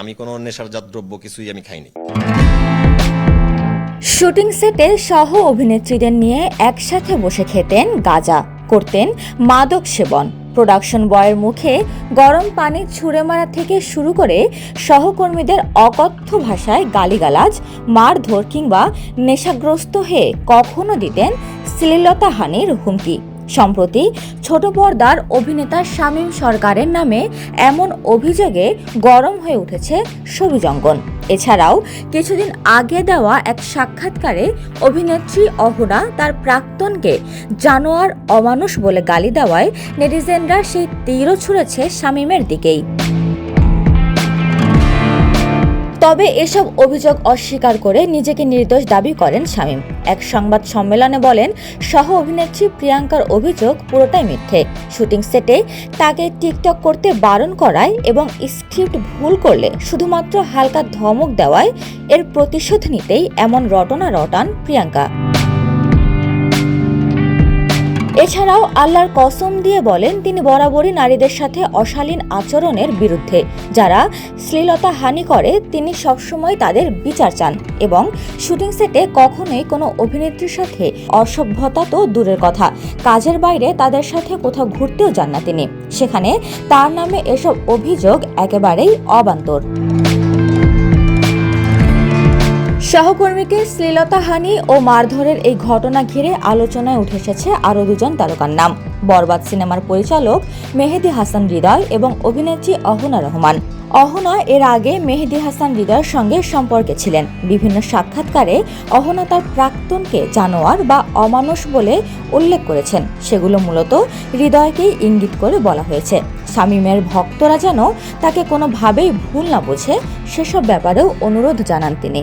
আমি কোনো নেশারজাত দ্রব্য কিছুই আমি খাইনি। শুটিং সেটে সহ অভিনেত্রীদের নিয়ে একসাথে বসে খেতেন গাজা, করতেন মাদক সেবন। প্রোডাকশন বয়ের মুখে গরম পানি ছুঁড়ে মারা থেকে শুরু করে সহকর্মীদের অকথ্য ভাষায় গালিগালাজ, মারধর কিংবা নেশাগ্রস্ত হয়ে কখনো দিতেন শ্লীলতাহানির হুমকি। সম্প্রতি ছোট পর্দার অভিনেতা শামীম সরকারের নামে এমন অভিযোগে গরম হয়ে উঠেছে ছবিজঙ্গন এছাড়াও কিছুদিন আগে দেওয়া এক সাক্ষাৎকারে অভিনেত্রী অহনা তার প্রাক্তনকে জানোয়ার অমানুষ বলে গালি দেওয়ায় নেটিজেনরা সেই তীরও ছুঁড়েছে শামীমের দিকেই। তবে এসব অভিযোগ অস্বীকার করে নিজেকে নির্দোষ দাবি করেন শামীম। এক সংবাদ সম্মেলনে বলেন, সহ অভিনেত্রী প্রিয়াঙ্কার অভিযোগ পুরোটাই মিথ্যে। শুটিং সেটে তাকে টিকটক করতে বারণ করায় এবং স্ক্রিপ্ট ভুল করলে শুধুমাত্র হালকা ধমক দেওয়ায় এর প্রতিশোধ নিতেই এমন রটনা রটান প্রিয়াঙ্কা। এছাড়াও আল্লাহর কসম দিয়ে বলেন, তিনি বরাবরই নারীদের সাথে অশালীন আচরণের বিরুদ্ধে। যারা শ্লীলতা হানি করে, তিনি সবসময় তাদের বিচার চান এবং শুটিং সেটে কখনোই কোনো অভিনেত্রীর সাথে অসভ্যতা তো দূরের কথা। কাজের বাইরে তাদের সাথে কোথাও ঘুরতেও যান না তিনি। সেখানে তার নামে এসব অভিযোগ একেবারেই অবান্তর। সহকর্মীকে শ্লীলতাহানি ও মারধরের এই ঘটনা ঘিরে আলোচনায় উঠে এসেছে আরও দুজন তারকার নাম। বরবাদ সিনেমার পরিচালক মেহেদি হাসান হৃদয় এবং অভিনেত্রী অহনা রহমান। অহনা এর আগে মেহেদি হাসান হৃদয়ের সঙ্গে সম্পর্কে ছিলেন। বিভিন্ন সাক্ষাৎকারে অহনা তার প্রাক্তনকে জানোয়ার বা অমানুষ বলে উল্লেখ করেছেন। সেগুলো মূলত হৃদয়কেই ইঙ্গিত করে বলা হয়েছে। শামীমের ভক্তরা যেন তাকে কোনোভাবেই ভুল না বোঝে, সেসব ব্যাপারেও অনুরোধ জানান তিনি।